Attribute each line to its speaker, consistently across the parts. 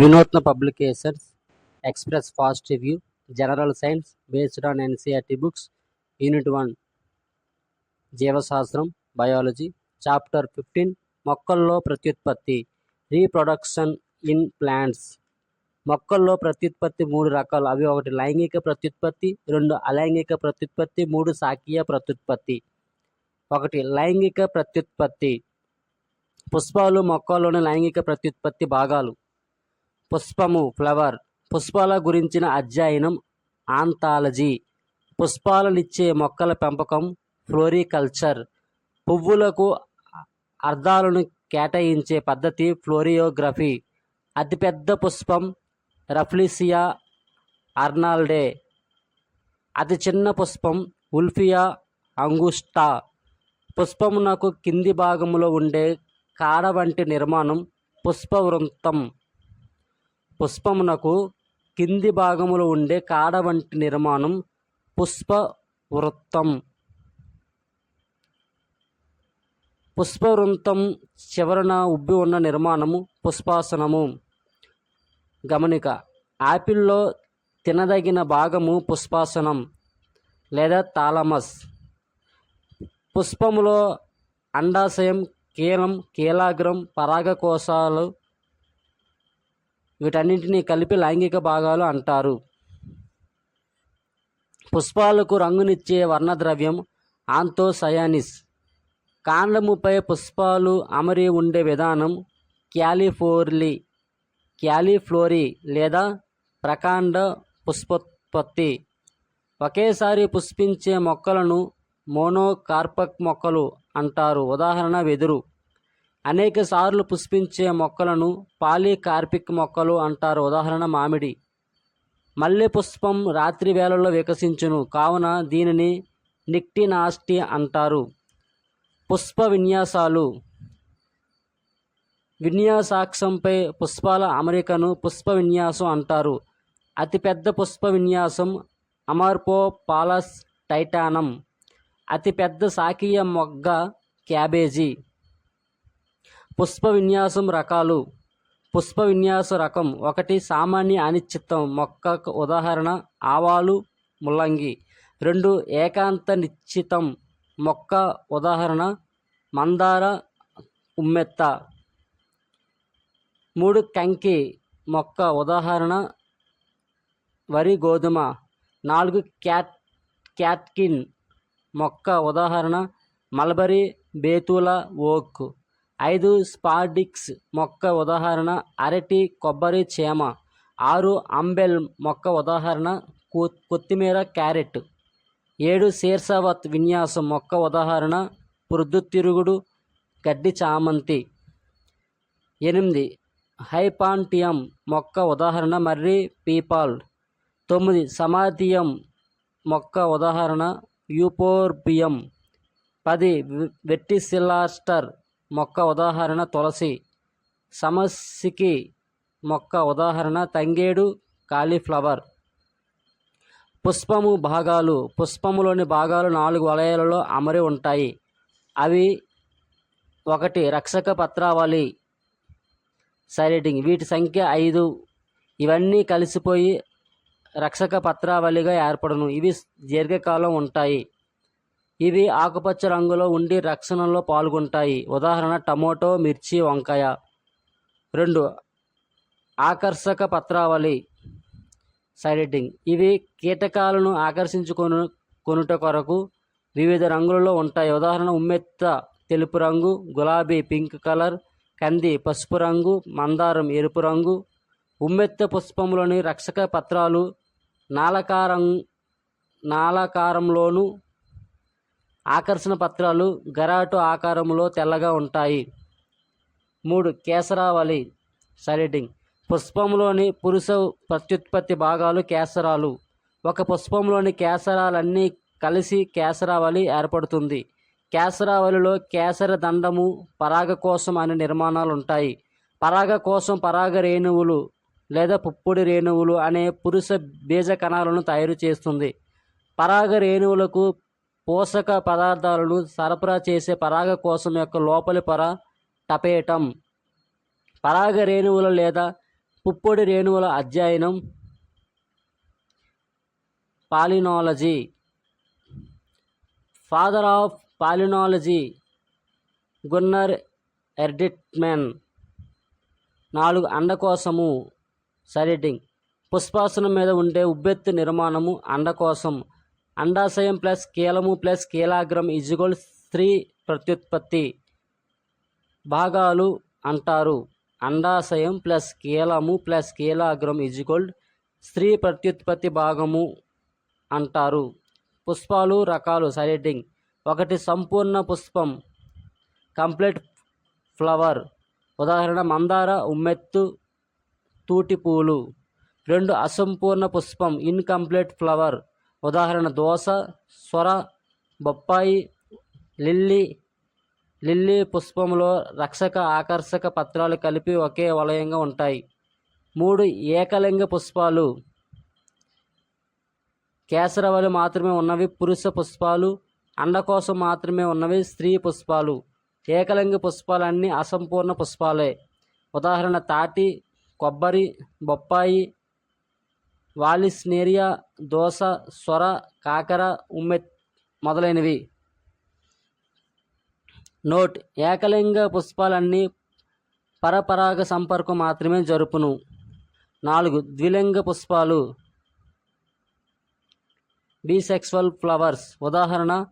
Speaker 1: Vinootna publications express fast review general science based on NCERT books unit one జీవశాస్త్రం biology chapter fifteen మొక్కల్లో ప్రత్యుత్పత్తి reproduction in plants. మొక్కల్లో ప్రత్యుత్పత్తి మూడు రకాలు అవి ఒకటి లైంగిక ప్రత్యుత్పత్తి రెండు అలైంగిక ప్రత్యుత్పత్తి మూడు శాఖీయ ప్రత్యుత్పత్తి. ఒకటి లైంగిక ప్రత్యుత్పత్తి. పుష్పాలు మొక్కల్లోని లైంగిక ప్రత్యుత్పత్తి భాగాలు. పుష్పము ఫ్లవర్. పుష్పాల గురించిన అధ్యయనం ఆంతాలజీ పుష్పాలనిచ్చే మొక్కల పెంపకం ఫ్లోరికల్చర్. పువ్వులకు అర్థాలను కేటాయించే పద్ధతి ఫ్లోరియోగ్రఫీ. అతిపెద్ద పుష్పం రఫ్లిసియా అర్నాల్డే. అతి చిన్న పుష్పం ఉల్ఫియా అంగుస్టా. పుష్పమునకు కింది భాగములో ఉండే కాడ వంటి నిర్మాణం పుష్పవృంతం పుష్పమునకు కింది భాగములో ఉండే కాడ వంటి నిర్మాణం పుష్ప వృత్తం పుష్పవృంతం చివరన ఉబ్బి ఉన్న నిర్మాణము పుష్పాసనము. గమనిక యాపిల్లో తినదగిన భాగము పుష్పాసనం లేదా తాలమస్ పుష్పములో అండాశయం కీలం కీలాగ్రం పరాగకోశాలు వీటన్నింటినీ కలిపి లైంగిక భాగాలు అంటారు. పుష్పాలకు రంగునిచ్చే వర్ణద్రవ్యం ఆంతోసయానిస్ కాండముపై పుష్పాలు అమరి ఉండే విధానం క్యాలిఫోర్లీ క్యాలిఫ్లోరీ లేదా ప్రకాండ పుష్పోత్పత్తి. ఒకేసారి పుష్పించే మొక్కలను మోనోకార్పక్ మొక్కలు అంటారు. ఉదాహరణ వెదురు. అనేక సార్లు పుష్పించే మొక్కలను పాలీకార్పిక్ మొక్కలు అంటారు. ఉదాహరణ మామిడి. మల్లె పుష్పం రాత్రి వేళల్లో వికసించును. కావున దీనిని నిక్టినాస్టి అంటారు. పుష్ప విన్యాసాలు. విన్యాసాక్షంపై పుష్పాల అమరికను పుష్ప విన్యాసం అంటారు. అతిపెద్ద పుష్ప విన్యాసం అమర్పో పాలస్ టైటానం. అతిపెద్ద శాఖీయ మొగ్గ క్యాబేజీ. పుష్ప విన్యాసం రకాలు. పుష్ప విన్యాస రకం ఒకటి సామాన్య అనిశ్చితం మొక్కకు ఉదాహరణ ఆవాలు ముల్లంగి. రెండు ఏకాంత నిశ్చితం మొక్క ఉదాహరణ మందార ఉమ్మెత్త. మూడు కంకి మొక్క ఉదాహరణ వరి గోధుమ. నాలుగు క్యాట్ క్యాట్కిన్ మొక్క ఉదాహరణ మల్బరీ బేతుల ఓక్. ఐదు స్పాడిక్స్ మొక్క ఉదాహరణ అరటి కొబ్బరి చేమ. ఆరు అంబెల్ మొక్క ఉదాహరణ కొత్తిమీర క్యారెట్. ఏడు శీర్షవత్ విన్యాసం మొక్క ఉదాహరణ ప్రొద్దుతిరుగుడు గడ్డి చామంతి. ఎనిమిది హైపాంటియం మొక్క ఉదాహరణ మర్రి పీపాల్. తొమ్మిది సమాధియం మొక్క ఉదాహరణ యూపోర్బియం. పది వెట్టిసిలాస్టర్ మొక్క ఉదాహరణ తులసి. సమసికి మొక్క ఉదాహరణ తంగేడు కాలీఫ్లవర్. పుష్పము భాగాలు. పుష్పములోని భాగాలు నాలుగు వలయాలలో అమరి ఉంటాయి. అవి ఒకటి రక్షక పత్రావళి. సైలెటింగ్ వీటి సంఖ్య ఐదు. ఇవన్నీ కలిసిపోయి రక్షక పత్రావళిగా ఏర్పడును. ఇవి దీర్ఘకాలం ఉంటాయి. ఇవి ఆకుపచ్చ రంగులో ఉండి రక్షణలో పాల్గొంటాయి. ఉదాహరణ టమోటో మిర్చి వంకాయ. రెండు ఆకర్షక పత్రావళి. సైలెటింగ్ ఇవి కీటకాలను ఆకర్షించుకొను కొనుట కొరకు వివిధ రంగులలో ఉంటాయి. ఉదాహరణ ఉమ్మెత్త తెలుపు రంగు గులాబీ పింక్ కలర్ కంది పసుపు రంగు మందారం ఎరుపు రంగు. ఉమ్మెత్త పుష్పంలోని రక్షక పత్రాలు నాలకారం నాలకారంలోను ఆకర్షణ పత్రాలు గరాటు ఆకారంలో తెల్లగా ఉంటాయి. మూడు కేసరావళి సైలెటింగ్. పుష్పంలోని పురుష ప్రత్యుత్పత్తి భాగాలు కేసరాలు. ఒక పుష్పంలోని కేసరాలన్నీ కలిసి కేసరావళి ఏర్పడుతుంది. కేసరావళిలో కేసర దండము పరాగకోశం అనే నిర్మాణాలు ఉంటాయి పరాగకోశం పరాగ రేణువులు లేదా పుప్పొడి రేణువులు అనే పురుష బీజ కణాలను తయారు చేస్తుంది. పరాగ రేణువులకు పోషక పదార్థాలను సరఫరా చేసే పరాగకోశం యొక్క లోపలి పొర టపేటం. పరాగ రేణువుల లేదా పుప్పొడి రేణువుల అధ్యయనం. Palynology. Father of palynology Gunnar Erdtman. నాలుగు అండకోశము. సరిటింగ్ పుష్పాసనం మీద ఉండే ఉబ్బెత్తు నిర్మాణము అండకోశం. అండాశయం ప్లస్ కీలము ప్లస్ కీలాగ్రం ఇజుగోల్ స్త్రీ ప్రత్యుత్పత్తి. భాగాలు అంటారు. అండాశయం ప్లస్ కీలము ప్లస్ కీలాగ్రం ఇజుగోల్ స్త్రీ ప్రత్యుత్పత్తి భాగము అంటారు. పుష్పాలు రకాలు సైడింగ్ ఒకటి సంపూర్ణ పుష్పం కంప్లీట్ ఫ్లవర్. ఉదాహరణ మందార ఉమ్మెత్తు తూటి పూలు రెండు అసంపూర్ణ పుష్పం ఇన్కంప్లీట్ ఫ్లవర్. ఉదాహరణ దోస స్వర బొప్పాయి లిల్లీ లిల్లీ పుష్పంలో రక్షక ఆకర్షక పత్రాలు కలిపి ఒకే వలయంగా ఉంటాయి. మూడు ఏకలింగ పుష్పాలు. కేసరవలు మాత్రమే ఉన్నవి పురుష పుష్పాలు అండకోశం మాత్రమే ఉన్నవి స్త్రీ పుష్పాలు. ఏకలింగ పుష్పాలన్నీ అసంపూర్ణ పుష్పాలే. ఉదాహరణ తాటి కొబ్బరి బొప్పాయి వాలిస్నేరియా దోస సొర కాకర ఉమ్మెత్ మొదలైనవి. నోట్. ఏకలింగ పుష్పాలన్నీ పరపరాగ సంపర్కం మాత్రమే జరుపును. నాలుగు. ద్విలింగ పుష్పాలు. Bisexual flowers. ఉదాహరణ.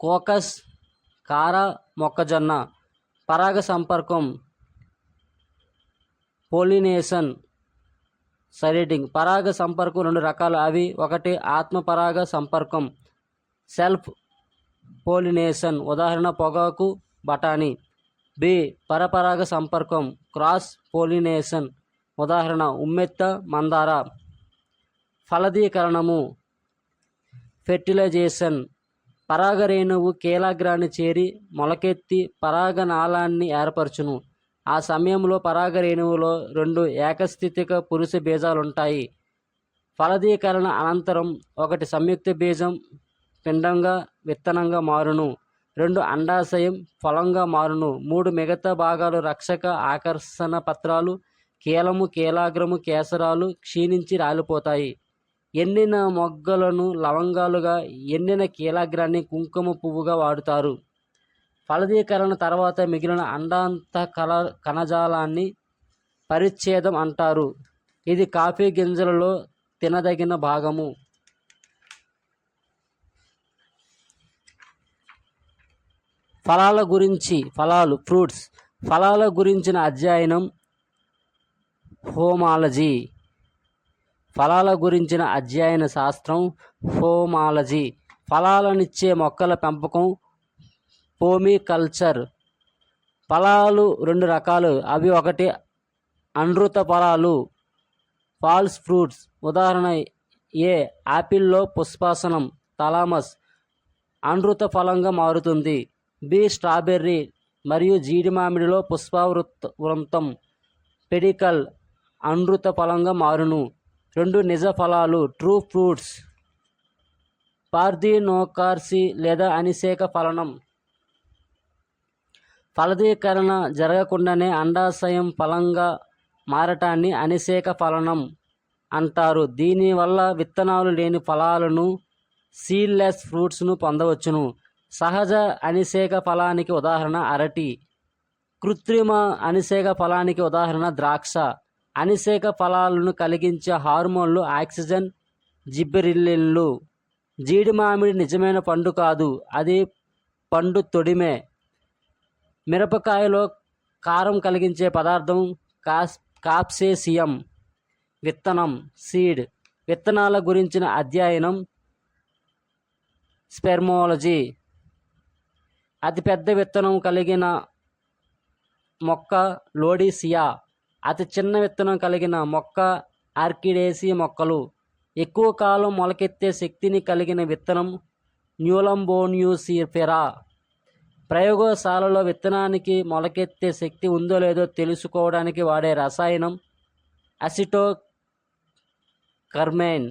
Speaker 1: కోకస్ కార మొక్కజొన్న. పరాగ సంపర్కం. పోలినేషన్. సైరేటింగ్ పరాగ సంపర్కం రెండు రకాలు. అవి ఒకటి ఆత్మ పరాగ సంపర్కం సెల్ఫ్ పోలినేషన్ ఉదాహరణ పొగాకు బఠానీ. బి పరపరాగ సంపర్కం క్రాస్ పోలినేషన్ ఉదాహరణ ఉమ్మెత్త మందార. ఫలదీకరణము ఫెర్టిలైజేషన్. పరాగరేణువు కీలాగ్రాన్ని చేరి మొలకెత్తి పరాగనాళాన్ని ఏర్పరచును. ఆ సమయంలో పరాగరేణువులో రెండు ఏకస్థితిక పురుష బీజాలుంటాయి. ఫలదీకరణ అనంతరం ఒకటి సంయుక్త బీజం పిండంగా విత్తనంగా మారును. రెండు అండాశయం ఫలంగా మారును. మూడు మిగతా భాగాలు రక్షక ఆకర్షణ పత్రాలు కీలము కీలాగ్రము కేసరాలు క్షీణించి రాలిపోతాయి. ఎండిన మొగ్గలను లవంగాలుగా ఎండిన కీలాగ్రాన్ని కుంకుమ పువ్వుగా వాడుతారు. ఫలదీకరణ తర్వాత మిగిలిన అండాంత కల కణజాలాన్ని పరిచ్ఛేదం అంటారు. ఇది కాఫీ గింజలలో తినదగిన భాగము. ఫలాల గురించి ఫలాలు ఫ్రూట్స్ ఫలాల గురించిన అధ్యయనం హోమాలజీ. ఫలాల గురించిన అధ్యయన శాస్త్రం హోమాలజీ. ఫలాలనిచ్చే మొక్కల పెంపకం పోమికల్చర్ ఫలాలు రెండు రకాలు. అవి ఒకటి అనృత ఫలాలు ఫాల్స్ ఫ్రూట్స్. ఉదాహరణ ఏ? యాపిల్లో పుష్పాసనం తలామస్ అనృత ఫలంగా మారుతుంది. బి స్ట్రాబెర్రీ మరియు జీడి మామిడిలో పుష్పవృత్ వృంతం పెడికల్ అనృత ఫలంగా మారును. రెండు నిజ ఫలాలు ట్రూ ఫ్రూట్స్. పార్థినోకార్సి లేదా అనిసేక ఫలనం. ఫలదీకరణ జరగకుండానే అండాశయం ఫలంగా మారటాన్ని అనిసేక ఫలనం అంటారు. దీనివల్ల విత్తనాలు లేని ఫలాలను సీడ్లెస్ ఫ్రూట్స్ను పొందవచ్చును. సహజ అనిసేక ఫలానికి ఉదాహరణ అరటి. కృత్రిమ అనిసేక ఫలానికి ఉదాహరణ ద్రాక్ష. అనిసేక ఫలాలను కలిగించే హార్మోన్లు ఆక్సిజన్ జిబ్బెరిల్లిన్లు జీడి మామిడి నిజమైన పండు కాదు అది పండు తొడిమే. మిరపకాయలో కారం కలిగించే పదార్థం కాస్ కాప్సేసియం విత్తనం సీడ్ విత్తనాల గురించిన అధ్యయనం స్పెర్మోలజీ. అతిపెద్ద విత్తనం కలిగిన మొక్క లోడిసియా. అతి చిన్న విత్తనం కలిగిన మొక్క ఆర్కిడేసి మొక్కలు. ఎక్కువ కాలం మొలకెత్తే శక్తిని కలిగిన విత్తనం న్యూలంబోన్యూసిఫెరా. ప్రయోగశాలలో విత్తనానికి మొలకెత్తే శక్తి ఉందో లేదో తెలుసుకోవడానికి వాడే రసాయనం అసిటో కర్మైన్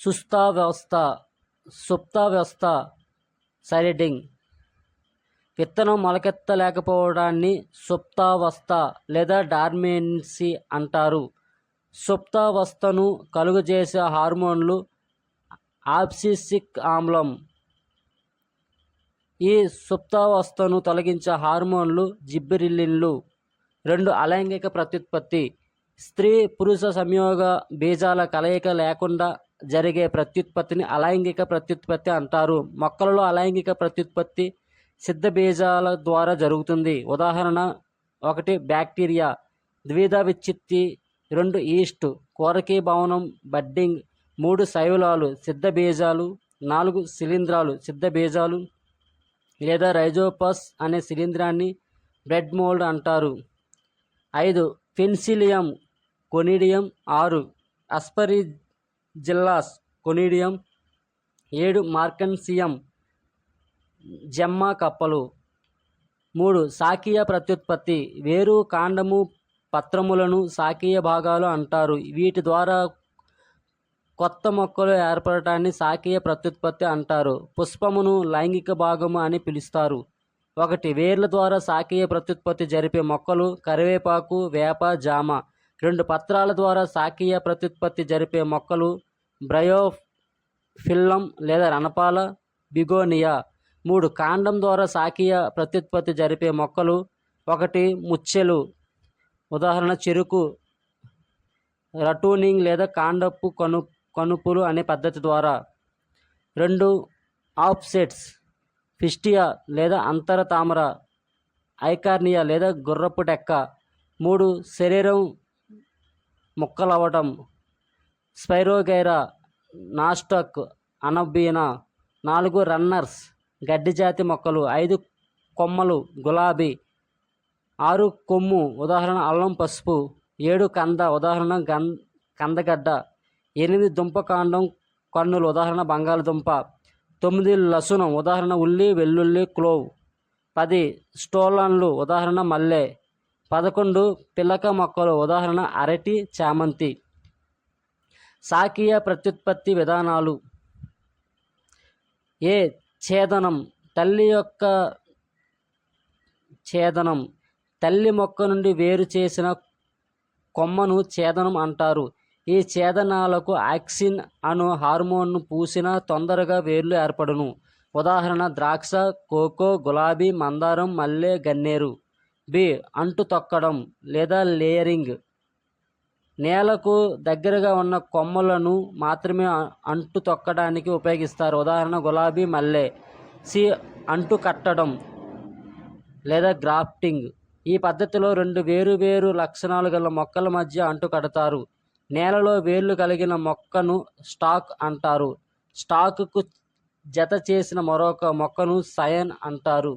Speaker 1: సుస్థావ్యవస్థ సుప్తావ్యవస్థ సైరెటింగ్ విత్తనం మొలకెత్తలేకపోవడాన్ని సుప్తావస్థ లేదా డార్మెన్సీ అంటారు. సుప్తావస్థను కలుగజేసే హార్మోన్లు ఆప్సిసిక్ ఆమ్లం ఈ సుప్తావస్థను తొలగించే హార్మోన్లు జిబ్బెరిల్లిన్లు రెండు అలైంగిక ప్రత్యుత్పత్తి. స్త్రీ పురుష సంయోగ బీజాల కలయిక లేకుండా జరిగే ప్రత్యుత్పత్తిని అలైంగిక ప్రత్యుత్పత్తి అంటారు. మొక్కలలో అలైంగిక ప్రత్యుత్పత్తి సిద్ధ బీజాల ద్వారా జరుగుతుంది. ఉదాహరణ ఒకటి బ్యాక్టీరియా. ద్విధ విచ్చిత్తి రెండు ఈస్ట్. కోరకీ భవనం బడ్డింగ్. మూడు శైవలాలు సిద్ధ బీజాలు. నాలుగు శిలీంధ్రాలు సిద్ధ బీజాలు. లేదా రైజోపస్ అనే శిలీంధ్రాన్ని బ్రెడ్ మోల్డ్ అంటారు. ఐదు ఫిన్సిలియం కొనిడియం. ఆరు అస్పరి జిల్లాస్ కొనిడియం. ఏడు మార్కన్సియం జమ్మా కప్పలు. మూడు శాకీయ ప్రత్యుత్పత్తి. వేరు కాండము పత్రములను శాకీయ భాగాలు అంటారు. వీటి ద్వారా కొత్త మొక్కలు ఏర్పడటాన్ని శాకీయ ప్రత్యుత్పత్తి అంటారు. పుష్పమును లైంగిక భాగము అని పిలుస్తారు. ఒకటి వేర్ల ద్వారా శాకీయ ప్రత్యుత్పత్తి జరిపే మొక్కలు కరివేపాకు వేప జామ. రెండు పత్రాల ద్వారా శాకీయ ప్రత్యుత్పత్తి జరిపే మొక్కలు బ్రయోఫిల్లం లేదా రణపాల బిగోనియా. మూడు కాండం ద్వారా శాకీయ ప్రత్యుత్పత్తి జరిపే మొక్కలు. ఒకటి ముచ్చెలు. ఉదాహరణ చెరుకు రటూనింగ్ లేదా కాండపు కను కనుపులు అనే పద్ధతి ద్వారా రెండు ఆఫ్సెట్స్ ఫిస్టియా లేదా అంతర తామర ఐకార్నియా లేదా గుర్రపు డెక్క మూడు శరీరం ముక్కలవ్వటం స్పైరోగైరా నాస్టక్ అనబీనా నాలుగు రన్నర్స్ గడ్డి జాతి మొక్కలు ఐదు కొమ్మలు గులాబీ ఆరు కొమ్ము ఉదాహరణ అల్లం పసుపు ఏడు కంద ఉదాహరణ గం కందగడ్డ ఎనిమిది దుంపకాండం కన్నులు ఉదాహరణ బంగాళదుంప. తొమ్మిది లసునం ఉదాహరణ ఉల్లి వెల్లుల్లి క్లోవ్. పది స్టోలన్లు ఉదాహరణ మల్లె. పదకొండు పిల్లక మొక్కలు ఉదాహరణ అరటి చామంతి. సాకీయ ప్రత్యుత్పత్తి విధానాలు. ఏ ఛేదనం? తల్లి యొక్క ఛేదనం. తల్లి మొక్క నుండి వేరు చేసిన కొమ్మను ఛేదనం అంటారు. ఈ ఛేదనాలకు ఆక్సిన్ అను హార్మోన్ను పూసిన తొందరగా వేర్లు ఏర్పడును. ఉదాహరణ ద్రాక్ష కోకో గులాబీ మందారం మల్లె గన్నేరు. బి అంటు తొక్కడం లేదా లేయరింగ్. నేలకు దగ్గరగా ఉన్న కొమ్మలను మాత్రమే అంటు తొక్కడానికి ఉపయోగిస్తారు. ఉదాహరణ గులాబీ మల్లె. సి అంటు కట్టడం లేదా గ్రాఫ్టింగ్. ఈ పద్ధతిలో రెండు వేరు వేరు లక్షణాలు గల మొక్కల మధ్య అంటు కడతారు. నేలలో వేర్లు కలిగిన మొక్కను స్టాక్ అంటారు. స్టాకుకు జత చేసిన మరొక మొక్కను సైన్ అంటారు.